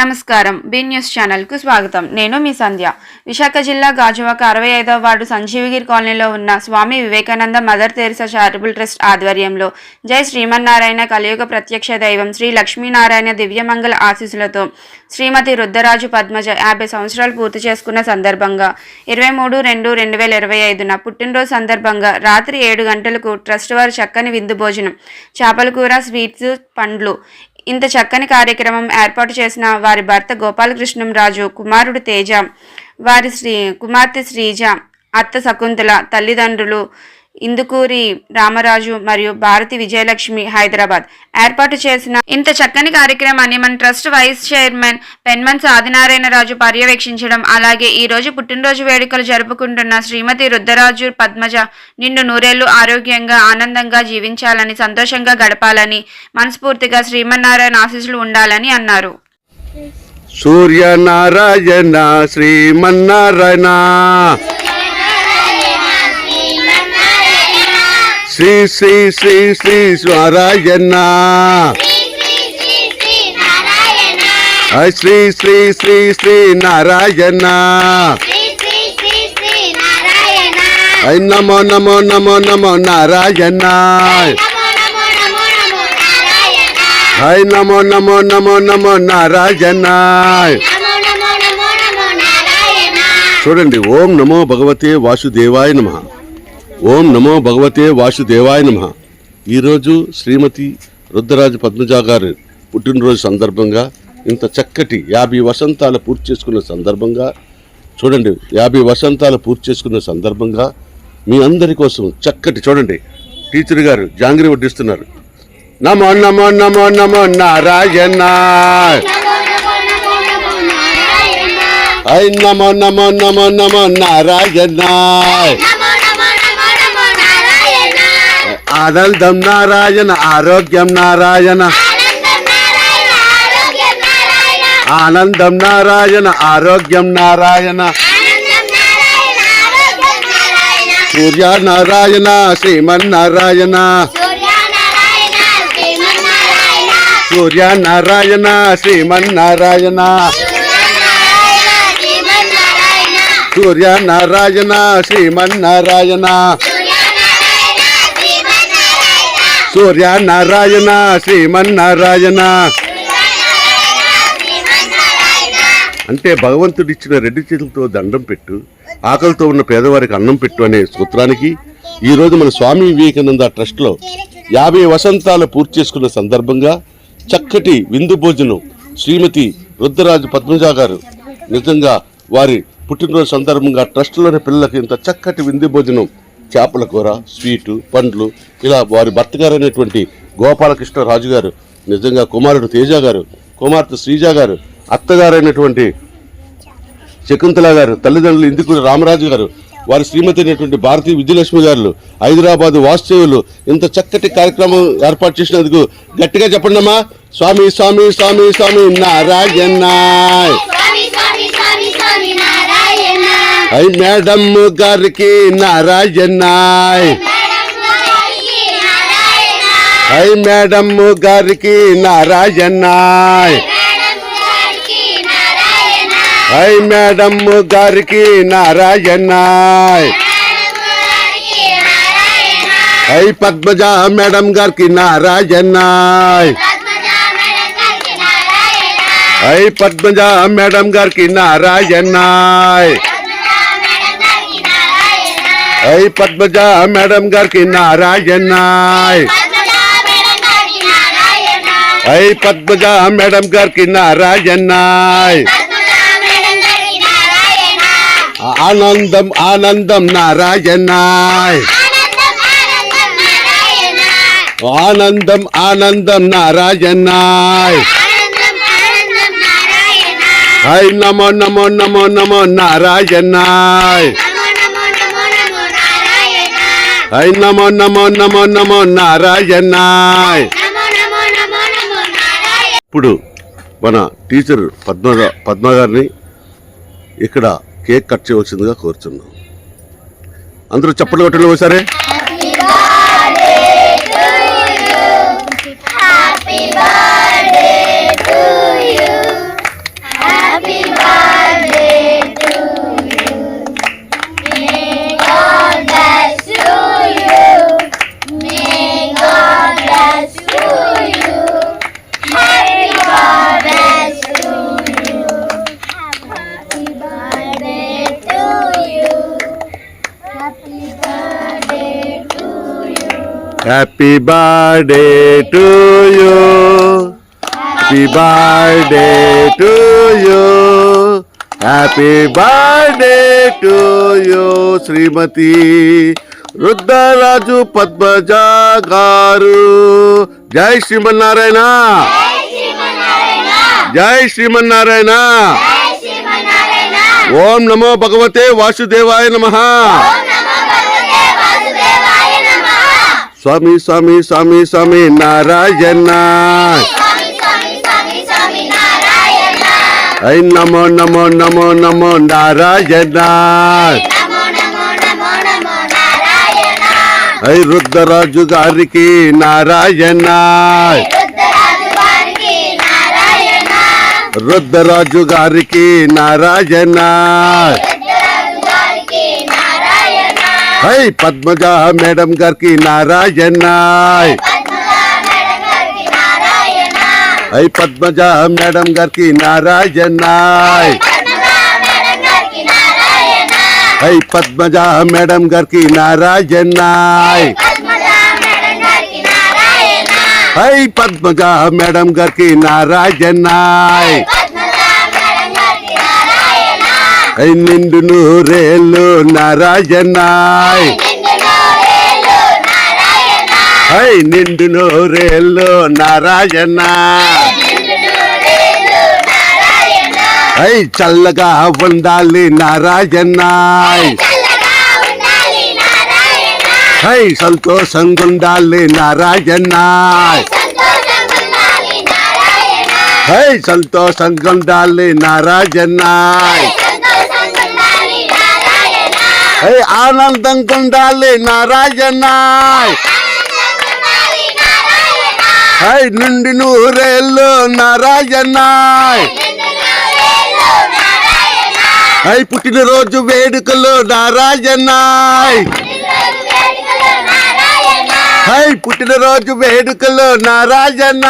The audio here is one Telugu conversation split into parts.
నమస్కారం. బి న్యూస్ ఛానల్కు స్వాగతం. నేను మీ సంధ్య. విశాఖ జిల్లా గాజువాక అరవై ఐదవ వార్డు సంజీవగిరి కాలనీలో ఉన్న Swami Vivekananda Mother Teresa charitable trust ఆధ్వర్యంలో జై శ్రీమన్నారాయణ కలియుగ ప్రత్యక్ష దైవం శ్రీ లక్ష్మీనారాయణ దివ్యమంగళ ఆశీస్సులతో శ్రీమతి రుద్దరాజు పద్మజ యాభై సంవత్సరాలు పూర్తి చేసుకున్న సందర్భంగా ఇరవై మూడు రెండు రెండు వేల ఇరవై ఐదున పుట్టినరోజు సందర్భంగా రాత్రి ఏడు గంటలకు ట్రస్ట్ వారు చక్కని విందు భోజనం చేపల కూర స్వీట్స్ పండ్లు ఇంత చక్కని కార్యక్రమం ఏర్పాటు చేసిన వారి భర్త గోపాలకృష్ణం రాజు కుమారుడు తేజ వారి శ్రీ కుమార్తె శ్రీజ అత్త శకుంతల తల్లిదండ్రులు ఇందుకూరి రామరాజు మరియు భారతి విజయలక్ష్మి హైదరాబాద్. ఏర్పాటు చేసిన ఇంత చక్కని కార్యక్రమాన్ని మన ట్రస్ట్ వైస్ చైర్మన్ పెన్మన్స్ ఆదినారాయణరాజు పర్యవేక్షించడం అలాగే ఈ రోజు పుట్టినరోజు వేడుకలు జరుపుకుంటున్న శ్రీమతి రుద్రరాజు పద్మజ నిండు నూరేళ్ళు ఆరోగ్యంగా ఆనందంగా జీవించాలని సంతోషంగా గడపాలని మనస్ఫూర్తిగా శ్రీమన్నారాయణ ఆశీస్సులు ఉండాలని అన్నారు. సూర్యనారాయణ శ్రీమన్నారాయణ. శ్రీ శ్రీ శ్రీ శ్రీ స్వరాయణ. శ్రీ శ్రీ శ్రీ శ్రీ నారాయణ. ఐ నమో నమో నమో నమో నారాయణ. ఐ నమో నమో నమో నమో నారాయణ. చూడండి ఓం నమో భగవతే వాసుదేవాయ నమ. ఓం నమో భగవతే వాసుదేవాయ నమ. ఈరోజు శ్రీమతి రుద్రరాజు పద్మజ గారి పుట్టినరోజు సందర్భంగా ఇంత చక్కటి యాభై వసంతాలు పూర్తి చేసుకున్న సందర్భంగా చూడండి యాభై వసంతాలు పూర్తి చేసుకున్న సందర్భంగా మీ అందరి కోసం చక్కటి చూడండి టీచర్ గారు జాంగ్రీ వడ్డిస్తున్నారు. నమో నమో నమో నమో నారాయణ. ఐ నమో నమో నమో నమో నారాయణ. ఆనందం నారాయణ ఆరోగ్యం నారాయణ ఆనందం నారాయణ ఆరోగ్యం నారాయణ సూర్య నారాయణ శ్రీమన్నారాయణ సూర్య నారాయణ శ్రీమన్నారాయణ సూర్య నారాయణ శ్రీమన్నారాయణ సూర్య నారాయణ శ్రీమన్నారాయణ. అంటే భగవంతుడు ఇచ్చిన రెండు చేతులతో దండం పెట్టు ఆకలితో ఉన్న పేదవారికి అన్నం పెట్టు అనే సూత్రానికి ఈరోజు మన స్వామి వివేకానంద ట్రస్ట్లో యాభై వసంతాలు పూర్తి చేసుకున్న సందర్భంగా చక్కటి విందు భోజనం శ్రీమతి రుద్రరాజు పద్మజ గారు నిజంగా వారి పుట్టినరోజు సందర్భంగా ట్రస్ట్లోని పిల్లలకి ఇంత చక్కటి విందు భోజనం చేపల కూర స్వీటు పండ్లు ఇలా వారి భర్త గారు గోపాలకృష్ణ రాజు గారు నిజంగా కుమారుడు తేజ గారు కుమార్తె శ్రీజ గారు అత్తగారైనటువంటి శకుంతల గారు తల్లిదండ్రులు ఇందుకు రామరాజు గారు వారి శ్రీమతి అయినటువంటి భారతీ విజయలక్ష్మి గారు హైదరాబాద్ వాస్తవ్యులు ఇంత చక్కటి కార్యక్రమం ఏర్పాటు చేసినందుకు గట్టిగా చెప్పండి అమ్మా స్వామి స్వామి స్వామి స్వామి నారాయణ. ఐ మేడం గారికి నారాయణ ఐ మేడం గారికి నారాయణ ఐ మేడం గారికి నారాయణ ఐ పద్మజ మేడం గారికి నారాయణ ఐ పద్మజ మేడం గారికి నారాయణ ఐ పద్మజ మేడం గారికి నారాయణ ఐ పద్మజ మేడం గారికి నారాయణ ఆనందం ఆనందం నారాయణ ఆనందం ఆనందం నారాయణ ఐ నమో నమో నమో నమో నారాయణ ఐ నమో నమో నమో నమో నారాయణ. ఇప్పుడు మన టీచర్ పద్మ పద్మ గారిని ఇక్కడ కేక్ కట్ చేయవలసిందిగా కోరుచున్నాం. అందరూ చప్పట్లు కొట్టండి ఒకసారి. Happy birthday to you happy birthday to you happy birthday to you Srimathi Rudraraju Padmaja గారు జై శ్రీమన్నారాయణ జై శ్రీమన్నారాయణ ఓం నమో భగవతే వాసుదేవాయ నమ స్వామి స్వామి స్వామి స్వామి నారాయణ. ఐ నమో నమో నమో నమో నారాయణ. ఐ రుద్రరాజు గారికి నారాయణ. రుద్రరాజు గారికి నారాయణ. ఐ పద్మజ మేడం గారికి నారాయణ ఐ పద్మజ మేడం గారికి నారాయణ ఐ పద్మజ మేడం గారికి నారాయణ ఐ పద్మజ మేడం గారికి నారాయణ నిండు నూరేళ్ళు నారాయణ. ఐ నిండు నూరేళ్ళు నారాయణ. ఐ చల్లగా ఉండాలి నారాయణ. ఐ సంతోషంగా ఉండాలి నారాయణ. ఐ సంతోషంగా ఉండాలి నారాయణ. ఆనందం కొండాలి నారాయణ హై నుండి నూరేళ్ళు నారాయణ హై పుట్టినరోజు వేడుకలు నారాయణ హై పుట్టినరోజు వేడుకలు నారాయణ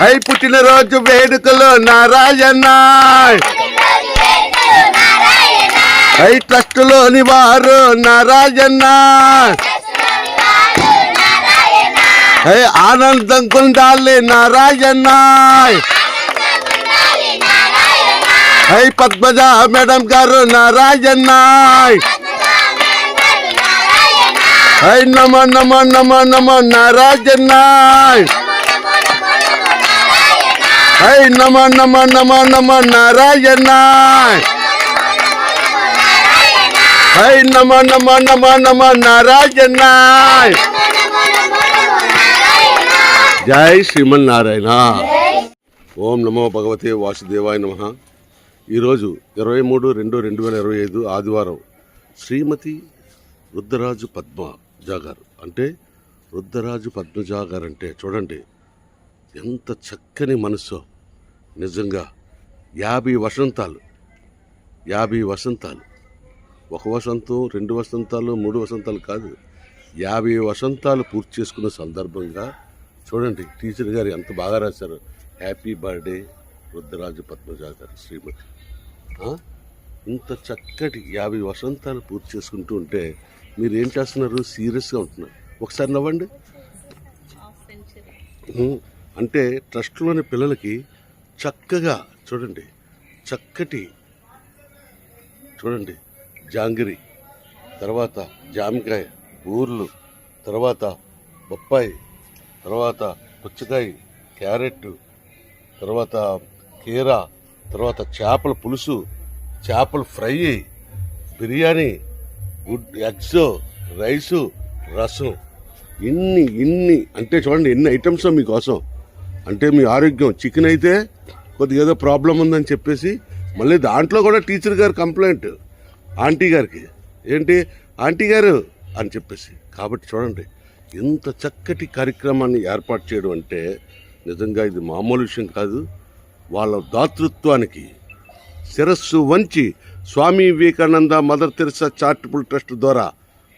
హై పుట్టినరోజు వేడుకలు నారాయణ ఐ ట్రస్టులోని వారు నారాయణ. ఐ ఆనందం కొండాలి నారాయణ. ఐ పద్మజ మేడం గారు నారాయణ. ఐ నమ నమ నమ నమ నారాయణ. ఐ నమ నమ నమ నమ నారాయణ. హై నమ నమ నమ నమ నారాయణ. జై శ్రీమన్నారాయణ. ఓం నమో భగవతే వాసుదేవాయ నమ. ఈరోజు ఇరవై మూడు రెండు రెండు వేల ఇరవై ఐదు ఆదివారం శ్రీమతి రుద్రరాజు పద్మ జాగారు. అంటే రుద్రరాజు పద్మజా గారు అంటే చూడండి ఎంత చక్కని మనసు నిజంగా యాభై వసంతాలు యాభై వసంతాలు. ఒక వసంతం రెండు వసంతాలు మూడు వసంతాలు కాదు. యాభై వసంతాలు పూర్తి చేసుకున్న సందర్భంగా చూడండి టీచర్ గారు ఎంత బాగా రాశారు. హ్యాపీ బర్త్డే వృద్ధరాజు పద్మజాగారు శ్రీమతి. ఇంత చక్కటి యాభై వసంతాలు పూర్తి చేసుకుంటూ ఉంటే మీరు ఏం చేస్తున్నారు? సీరియస్గా ఉంటున్నారు. ఒకసారి నవ్వండి. అంటే ట్రస్ట్లోని పిల్లలకి చక్కగా చూడండి చక్కటి చూడండి జాంగిరి తర్వాత జామకాయ ఊర్లు తర్వాత బొప్పాయి తర్వాత పుచ్చకాయ క్యారెట్ తర్వాత కీర తర్వాత చేపల పులుసు చేపల fry biryani good eggs rice rasam. ఇన్ని ఇన్ని అంటే చూడండి ఎన్ని ఐటమ్స్ మీకోసం అంటే మీ ఆరోగ్యం. చికెన్ అయితే కొద్దిగా ఏదో ప్రాబ్లం ఉందని చెప్పేసి మళ్ళీ దాంట్లో కూడా టీచర్ గారు కంప్లైంట్. ఆంటీ గారికి. ఏంటి? ఆంటీ గారు అని చెప్పేసి. కాబట్టి చూడండి ఇంత చక్కటి కార్యక్రమాన్ని ఏర్పాటు చేయడం అంటే నిజంగా ఇది మామూలు విషయం కాదు. వాళ్ళ దాతృత్వానికి శిరస్సు వంచి Swami Vivekananda Mother Teresa charitable trust ద్వారా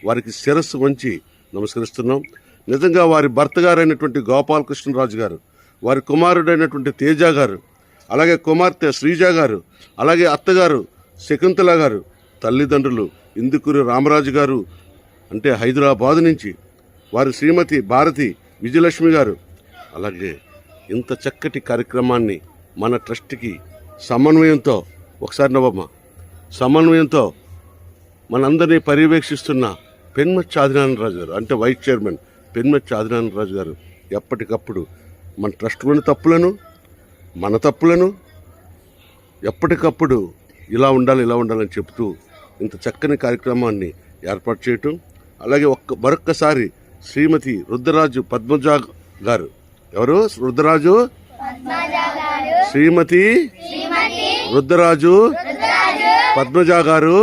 వారికి శిరస్సు వంచి నమస్కరిస్తున్నాం. నిజంగా వారి భర్త గారైనటువంటి గోపాలకృష్ణరాజు గారు వారి కుమారుడైనటువంటి తేజ గారు అలాగే కుమార్తె శ్రీజ గారు అలాగే అత్తగారు శకుంతల గారు తల్లిదండ్రులు ఇందుకూరి రామరాజు గారు అంటే హైదరాబాద్ నుంచి వారి శ్రీమతి భారతి విజయలక్ష్మి గారు. అలాగే ఇంత చక్కటి కార్యక్రమాన్ని మన ట్రస్ట్కి సమన్వయంతో ఒకసారి నవ్వమ్మ సమన్వయంతో మనందరినీ పర్యవేక్షిస్తున్న పెన్మచ్చి ఆదినారాయణరాజు గారు అంటే వైస్ చైర్మన్ పెన్మచ్చి ఆదినారాయణరాజు గారు ఎప్పటికప్పుడు మన ట్రస్ట్లోని తప్పులను మన తప్పులను ఎప్పటికప్పుడు ఇలా ఉండాలి ఇలా ఉండాలని చెప్తూ ఇంత చక్కని కార్యక్రమాన్ని ఏర్పాటు చేయటం అలాగే ఒక్క మరొక్కసారి శ్రీమతి రుద్రరాజు పద్మజ గారు. ఎవరు? రుద్రరాజు? శ్రీమతి? రుద్రరాజు? పద్మజ గారు?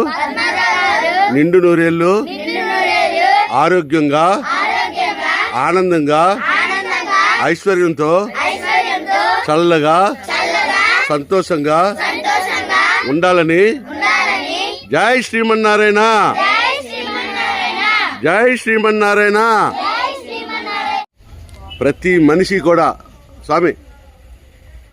నిండు నూరేళ్ళు? ఆరోగ్యంగా? ఆనందంగా? ఐశ్వర్యంతో? చల్లగా? సంతోషంగా? ఉండాలని? జై శ్రీమన్నారాయణ. జై శ్రీమన్నారాయణ. ప్రతి మనిషి కూడా స్వామి